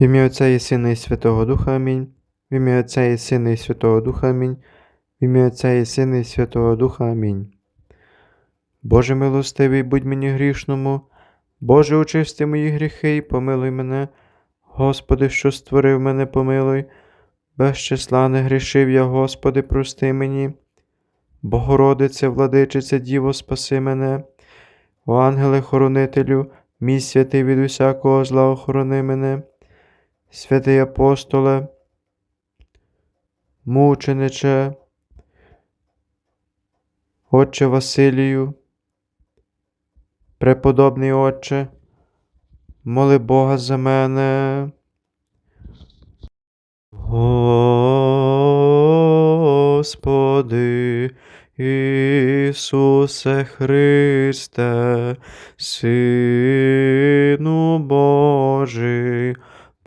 В ім'я Отця і Сина і Святого Духа Амінь. В ім'я Отця і Сина і Святого Духа Амінь. В ім'я Отця і Сина і Святого Духа Амінь. Боже милостивий, будь мені грішному, Боже, очисти мої гріхи і помилуй мене. Господи, що створив мене, помилуй. Без числа не грішив я, Господи, прости мені. Богородице, владичице, Діво, спаси мене. О ангеле хоронителю, мій святий від усякого зла охорони мене. Святий апостоле, мучениче, Отче Василію, преподобний Отче, моли Бога за мене. Господи, Ісусе Христе, Сину Божий,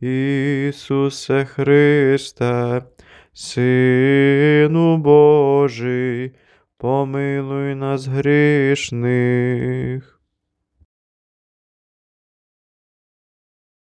Ісусе Христе, Сину Божий, помилуй нас грішних.